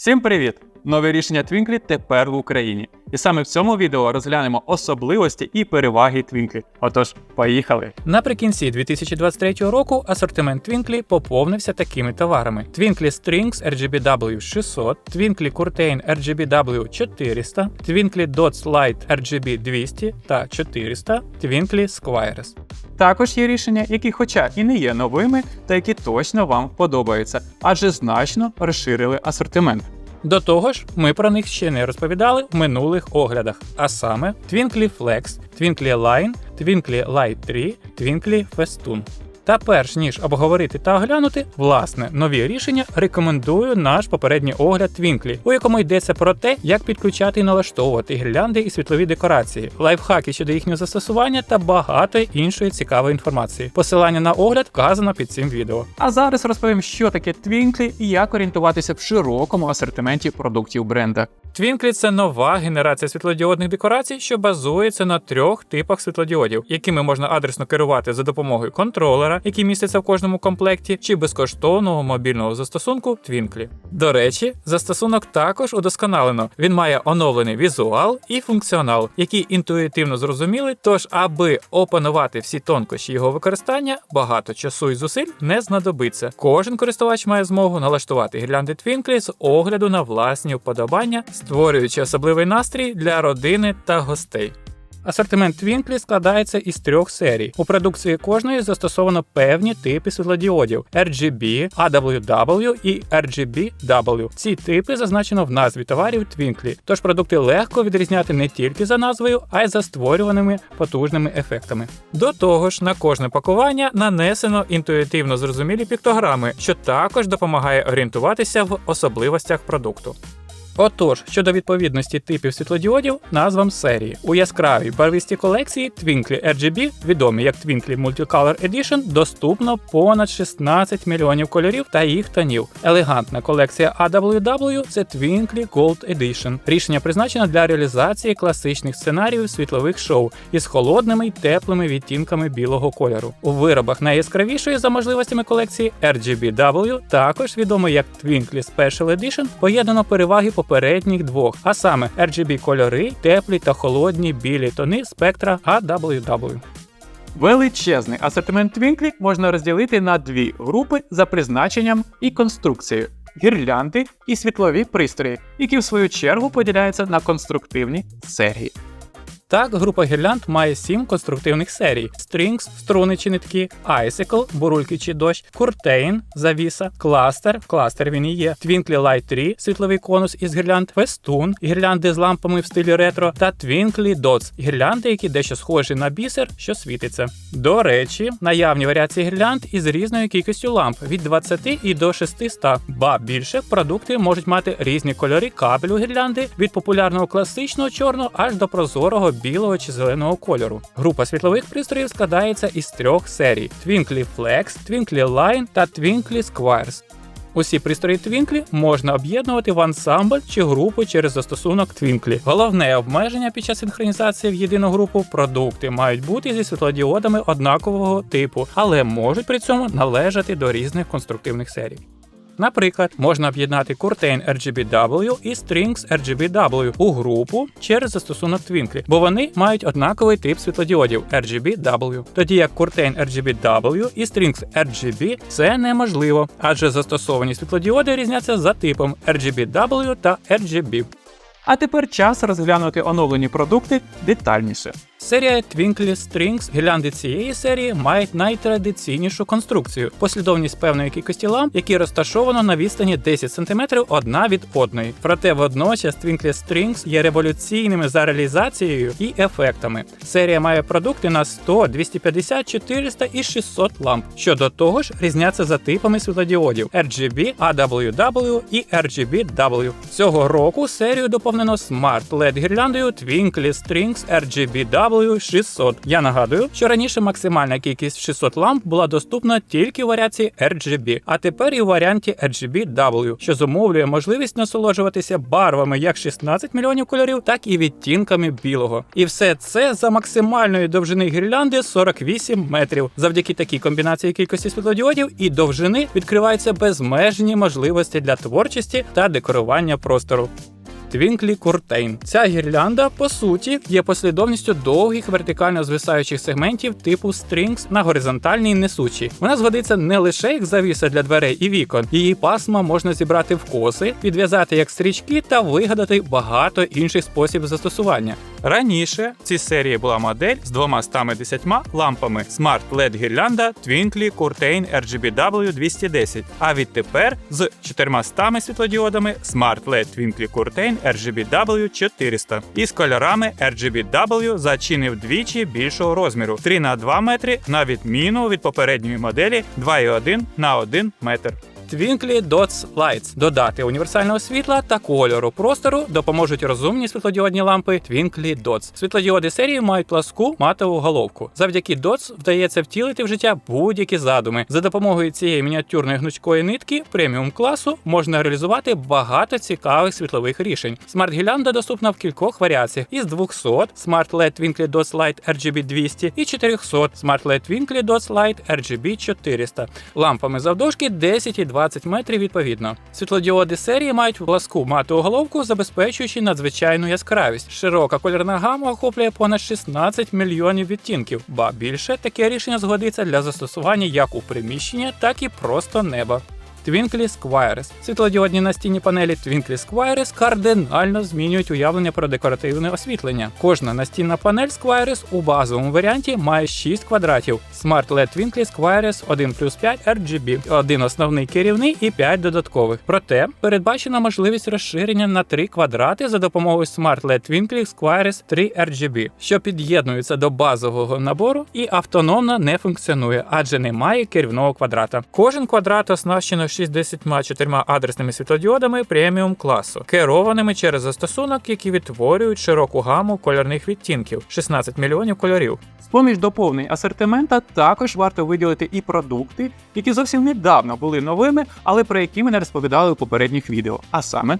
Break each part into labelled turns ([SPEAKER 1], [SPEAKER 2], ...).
[SPEAKER 1] Всім привіт! Нове рішення Twinkly тепер в Україні. І саме в цьому відео розглянемо особливості і переваги Twinkly. Отож, поїхали!
[SPEAKER 2] Наприкінці 2023 року асортимент Twinkly поповнився такими товарами: Twinkly Strings RGBW 600, Twinkly Curtain RGBW 400, Twinkly Dots Lite RGB 200 та 400, Twinkly Squires.
[SPEAKER 1] Також є рішення, які, хоча і не є новими, та які точно вам подобаються, адже значно розширили асортимент.
[SPEAKER 2] До того ж, ми про них ще не розповідали в минулих оглядах, а саме Twinkly Flex, Twinkly Line, Twinkly Light 3, Twinkly Festoon. Та перш ніж обговорити та оглянути власне нові рішення, рекомендую наш попередній огляд Twinkly, у якому йдеться про те, як підключати і налаштовувати гірлянди і світлові декорації, лайфхаки щодо їхнього застосування та багато іншої цікавої інформації. Посилання на огляд вказано під цим відео.
[SPEAKER 1] А зараз розповім, що таке Twinkly і як орієнтуватися в широкому асортименті продуктів бренда.
[SPEAKER 2] Twinkly – це нова генерація світлодіодних декорацій, що базується на трьох типах світлодіодів, якими можна адресно керувати за допомогою контролера, який міститься в кожному комплекті, чи безкоштовного мобільного застосунку Twinkly. До речі, застосунок також удосконалено. Він має оновлений візуал і функціонал, які інтуїтивно зрозуміли. Тож, аби опанувати всі тонкощі його використання, багато часу і зусиль не знадобиться. Кожен користувач має змогу налаштувати гірлянди Twinkly з огляду на власні вподобання, створюючи особливий настрій для родини та гостей. Асортимент Twinkly складається із трьох серій. У продукції кожної застосовано певні типи світлодіодів RGB, AWW і RGBW. Ці типи зазначено в назві товарів Twinkly, тож продукти легко відрізняти не тільки за назвою, а й за створюваними потужними ефектами. До того ж, на кожне пакування нанесено інтуїтивно зрозумілі піктограми, що також допомагає орієнтуватися в особливостях продукту. Отож, щодо відповідності типів світлодіодів, назвам серії. У яскравій барвистій колекції Twinkly RGB, відомі як Twinkly Multicolor Edition, доступно понад 16 мільйонів кольорів та їх тонів. Елегантна колекція AWW це Twinkly Gold Edition. Рішення призначено для реалізації класичних сценаріїв світлових шоу із холодними й теплими відтінками білого кольору. У виробах найяскравішої за можливостями колекції RGBW, також відомо як Twinkly Special Edition, поєднано переваги попередніх двох, а саме RGB кольори, теплі та холодні білі тони спектра AWW.
[SPEAKER 1] Величезний асортимент Twinkly можна розділити на дві групи за призначенням і конструкцією. Гірлянди і світлові пристрої, які в свою чергу поділяються на конструктивні серії.
[SPEAKER 2] Так, група гірлянд має сім конструктивних серій: Strings, струни чи нитки, Icicle, бурульки чи дощ, Curtain, завіса, кластер, кластер він і є, Twinkly Light 3, світловий конус із гірлянд, Festoon, гірлянди з лампами в стилі ретро, та Twinkly Dots, гірлянди, які дещо схожі на бісер, що світиться. До речі, наявні варіації гірлянд із різною кількістю ламп від 20 і до 600, ба більше продукти можуть мати різні кольори кабелю гірлянди від популярного класичного чорного аж до прозорого білого чи зеленого кольору. Група світлових пристроїв складається із трьох серій: Twinkly Flex, Twinkly Line та Twinkly Squires. Усі пристрої Twinkly можна об'єднувати в ансамбль чи групу через застосунок Twinkly. Головне обмеження під час синхронізації в єдину групу продукти мають бути зі світлодіодами однакового типу, але можуть при цьому належати до різних конструктивних серій. Наприклад, можна об'єднати Curtain RGBW і Strings RGBW у групу через застосунок Twinkly, бо вони мають однаковий тип світлодіодів RGBW. Тоді як Curtain RGBW і Strings RGB це неможливо, адже застосовані світлодіоди різняться за типом RGBW та RGB.
[SPEAKER 1] А тепер час розглянути оновлені продукти детальніше.
[SPEAKER 2] Серія Twinkly Strings гірлянди цієї серії мають найтрадиційнішу конструкцію, послідовність певної кількості ламп, які розташовано на відстані 10 см одна від одної. Проте водночас Twinkly Strings є революційними за реалізацією і ефектами. Серія має продукти на 100, 250, 400 і 600 ламп, що до того ж різняться за типами світлодіодів RGB, AWW і RGBW. Цього року серію доповнено LED гірляндою Twinkly Strings RGBW RGB-W600. Я нагадую, що раніше максимальна кількість 600 ламп була доступна тільки в варіації RGB, а тепер і у варіанті RGB-W, що зумовлює можливість насолоджуватися барвами як 16 мільйонів кольорів, так і відтінками білого. І все це за максимальної довжини гірлянди 48 метрів. Завдяки такій комбінації кількості світлодіодів і довжини відкриваються безмежні можливості для творчості та декорування простору. Твінклі Куртейн. Ця гірлянда, по суті, є послідовністю довгих вертикально звисаючих сегментів типу Strings на горизонтальній несучі. Вона згодиться не лише як завіса для дверей і вікон, її пасма можна зібрати в коси, підв'язати як стрічки та вигадати багато інших спосіб застосування. Раніше в цій серії була модель з 210 лампами. Smart LED гірлянда Twinkly Curtain RGBW 210, а відтепер з 400 світлодіодами Smart LED Twinkly Curtain RGBW 400 і з кольорами RGBW за чи вдвічі більшого розміру 3 на 2 метри на відміну від попередньої моделі 2,1 на 1 метр. Twinkly Dots Lights. Додати універсального світла та кольору простору допоможуть розумні світлодіодні лампи Twinkly Dots. Світлодіоди серії мають пласку матову головку. Завдяки Dots вдається втілити в життя будь-які задуми. За допомогою цієї мініатюрної гнучкої нитки преміум класу можна реалізувати багато цікавих світлових рішень. Смарт гілянда доступна в кількох варіаціях із 200 Smart LED Twinkly Dots Light RGB 200 і 400 Smart LED Twinkly Dots Light RGB 400. Лампами завдовжки 10 і 20 метрів відповідно. Світлодіоди серії мають пласку мату головку, забезпечуючи надзвичайну яскравість. Широка кольорна гама охоплює понад 16 мільйонів відтінків, ба більше таке рішення згодиться для застосування як у приміщення, так і просто неба. Twinkly Squires. Світлодіодні настінні панелі Twinkly Squires кардинально змінюють уявлення про декоративне освітлення. Кожна настінна панель Squires у базовому варіанті має 6 квадратів. Smart LED Twinkly Squires 1 плюс 5 RGB, один основний керівний і 5 додаткових. Проте передбачена можливість розширення на 3 квадрати за допомогою Smart LED Twinkly Squires 3 RGB, що під'єднується до базового набору і автономно не функціонує, адже немає керівного квадрата. Кожен квадрат оснащено 64 адресними світлодіодами преміум класу, керованими через застосунок, які відтворюють широку гаму кольорних відтінків 16 мільйонів кольорів.
[SPEAKER 1] З-поміж доповнень асортимента також варто виділити і продукти, які зовсім недавно були новими, але про які ми не розповідали у попередніх відео. А саме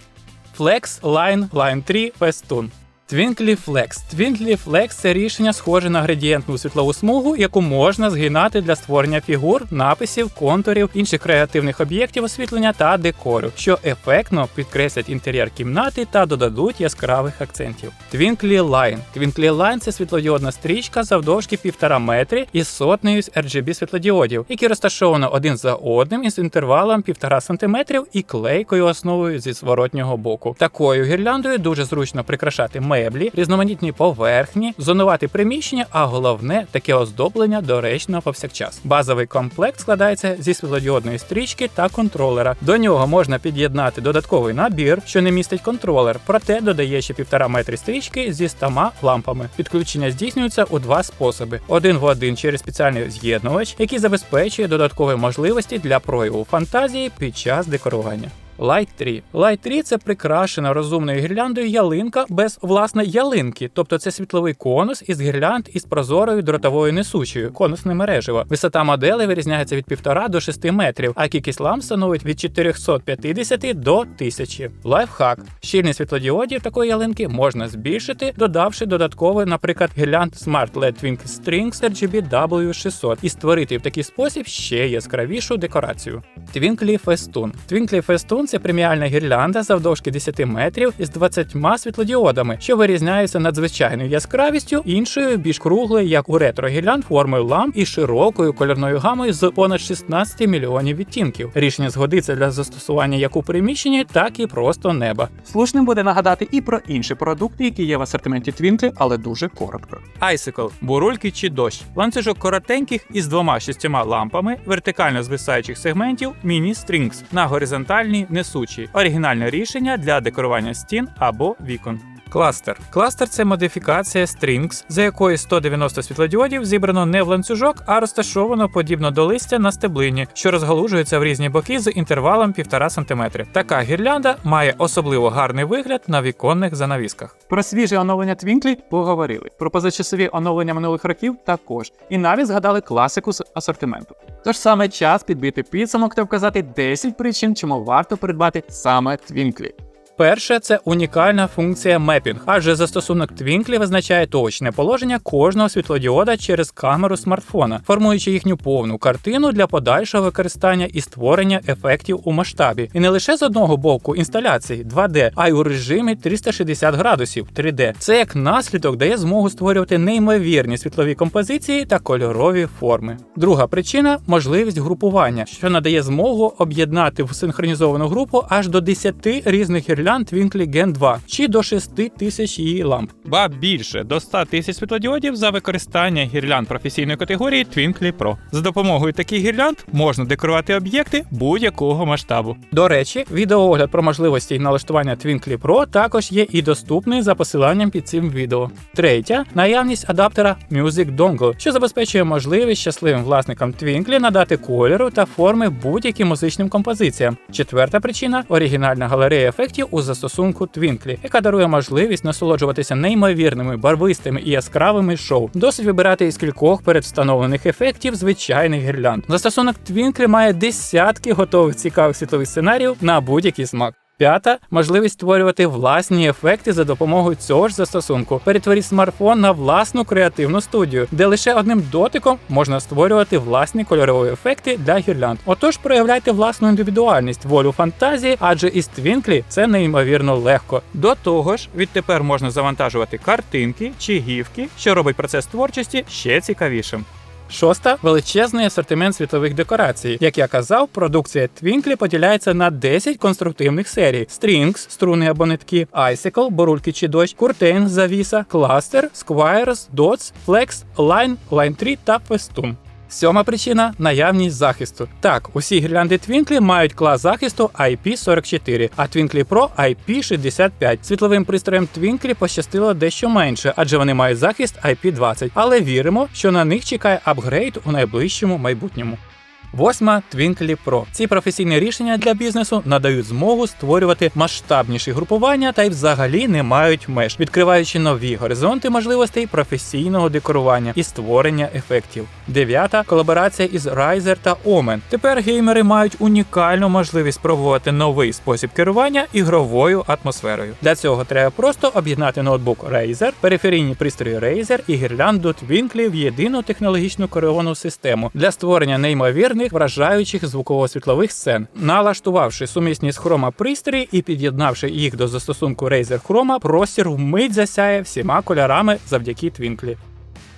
[SPEAKER 2] Flex Line Line 3 Festoon. Twinkly Flex. Twinkly Flex – це рішення схоже на градієнтну світлову смугу, яку можна згинати для створення фігур, написів, контурів, інших креативних об'єктів освітлення та декору, що ефектно підкреслять інтер'єр кімнати та додадуть яскравих акцентів. Twinkly Line. Twinkly Line – це світлодіодна стрічка завдовжки 1,5 метри із сотнею з RGB світлодіодів, які розташовано один за одним із інтервалом 1,5 см і клейкою основою зі зворотнього боку. Такою гірляндою дуже зручно прикрашати меблі, різноманітні поверхні, зонувати приміщення, а головне таке оздоблення доречно повсякчас. Базовий комплект складається зі світлодіодної стрічки та контролера. До нього можна під'єднати додатковий набір, що не містить контролер, проте додає ще півтора метри стрічки зі 100 лампами. Підключення здійснюється у два способи: один в один через спеціальний з'єднувач, який забезпечує додаткові можливості для прояву фантазії під час декорування. Light 3. Light 3 – це прикрашена розумною гірляндою ялинка без власне ялинки, тобто це світловий конус із гірлянд із прозорою дротовою несучою, конусне мережево. Висота моделі вирізняється від 1,5 до 6 метрів, а кількість ламп становить від 450 до 1000. Лайфхак. Щільність світлодіодів такої ялинки можна збільшити, додавши додатковий, наприклад, гірлянд Smart LED Twinkly Strings RGB W600 і створити в такий спосіб ще яскравішу декорацію. Twinkly Festoon. Twinkly Festoon – це преміальна гірлянда завдовжки 10 метрів із 20 світлодіодами, що вирізняються надзвичайною яскравістю, іншою більш круглою, як у ретро гірлянд формою ламп і широкою кольорною гамою з понад 16 мільйонів відтінків. Рішення згодиться для застосування як у приміщенні, так і просто неба.
[SPEAKER 1] слушним буде нагадати і про інші продукти, які є в асортименті Twinkly, але дуже коротко.
[SPEAKER 2] Icicle – бурульки чи дощ, ланцюжок коротеньких із двома шістьома лампами, вертикально звисаючих сегментів, міні-стрінгс на горизонтальній несучій. Оригінальне рішення для декорування стін або вікон. Кластер. Кластер це модифікація Strings, за якою 190 світлодіодів зібрано не в ланцюжок, а розташовано подібно до листя на стеблині, що розгалужується в різні боки з інтервалом 1,5 см. Така гірлянда має особливо гарний вигляд на віконних занавісках.
[SPEAKER 1] Про свіже оновлення Твінклі поговорили. Про позачасові оновлення минулих років також. І навіть згадали класику з асортименту. Тож саме час підбити підсумок та вказати 10 причин, чому варто придбати саме Твінклі.
[SPEAKER 2] Перше це унікальна функція мепінг, адже застосунок Twinkly визначає точне положення кожного світлодіода через камеру смартфона, формуючи їхню повну картину для подальшого використання і створення ефектів у масштабі. І не лише з одного боку інсталяції 2D, а й у режимі 360 градусів 3D. Це як наслідок дає змогу створювати неймовірні світлові композиції та кольорові форми. Друга причина можливість групування, що надає змогу об'єднати в синхронізовану групу аж до 10 різних гірлянд Twinkly Gen 2 чи до 6 тисяч її ламп. Ба більше до 100 тисяч світлодіодів за використання гірлянд професійної категорії Twinkly Pro. За допомогою таких гірлянд можна декорувати об'єкти будь-якого масштабу. До речі, відеоогляд про можливості налаштування Twinkly Pro також є і доступний за посиланням під цим відео. Третя наявність адаптера Music Dongle, що забезпечує можливість щасливим власникам Twinkly надати кольору та форми будь-яким музичним композиціям. Четверта причина оригінальна галерея ефектів у застосунку Twinkly, яка дарує можливість насолоджуватися неймовірними, барвистими і яскравими шоу. Досить вибирати із кількох передвстановлених ефектів звичайних гірлянд. Застосунок Twinkly має десятки готових цікавих світлових сценаріїв на будь-який смак. П'ята можливість створювати власні ефекти за допомогою цього ж застосунку. Перетворіть смартфон на власну креативну студію, де лише одним дотиком можна створювати власні кольорові ефекти для гірлянд. Отож, проявляйте власну індивідуальність, волю фантазії, адже із Twinkly це неймовірно легко. До того ж, відтепер можна завантажувати картинки чи гівки, що робить процес творчості ще цікавішим. Шоста величезний асортимент світових декорацій. Як я казав, продукція Твінклі поділяється на 10 конструктивних серій: Strings, струни або нитки, Icicle, борульки чи дощ, Curtain, завіса, Cluster, Squares, Dots, Flex, Line, Line 3 та Festoon. Сьома причина наявність захисту. Так, усі гірлянди Twinkly мають клас захисту IP44, а Twinkly Pro IP65. Світловим пристроєм Twinkly пощастило дещо менше, адже вони мають захист IP20. Але віримо, що на них чекає апгрейд у найближчому майбутньому. Восьма Twinkly Pro. Ці професійні рішення для бізнесу надають змогу створювати масштабніші групування та й взагалі не мають меж, відкриваючи нові горизонти можливостей професійного декорування і створення ефектів. Дев'ята колаборація із Riser та Omen. Тепер геймери мають унікальну можливість спробувати новий спосіб керування ігровою атмосферою. Для цього треба просто об'єднати ноутбук Razer, периферійні пристрої Razer і гірлянду Twinkly в єдину технологічну керовану систему для створення неймовірних вражаючих звуково-світлових сцен. Налаштувавши сумісність хрома пристрої і під'єднавши їх до застосунку Razer Chroma, простір вмить засяє всіма кольорами завдяки Twinkly.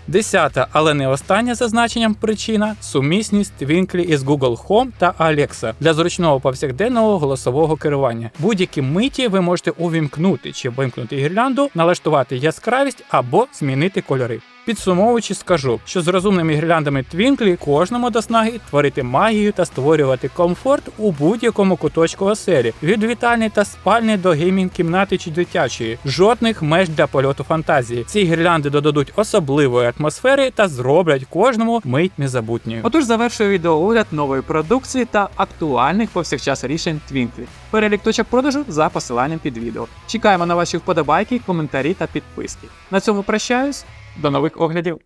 [SPEAKER 2] Десята, але не остання за значенням причина сумісність Twinkly із Google Home та Alexa для зручного повсякденного голосового керування. Будь-які миті ви можете увімкнути чи вимкнути гірлянду, налаштувати яскравість або змінити кольори. Підсумовуючи, скажу, що з розумними гірляндами Twinkly кожному до снаги творити магію та створювати комфорт у будь-якому куточку оселі, від вітальні та спальні до геймінг-кімнати чи дитячої. Жодних меж для польоту фантазії. Ці гірлянди додадуть особливої атмосфери та зроблять кожному мить незабутньою.
[SPEAKER 1] Отож завершую відеоогляд нової продукції та актуальних повсякчас рішень Twinkly. Перелік точок продажу за посиланням під відео. Чекаємо на ваші вподобайки, коментарі та підписки. На цьому прощаюсь. До нових оглядів.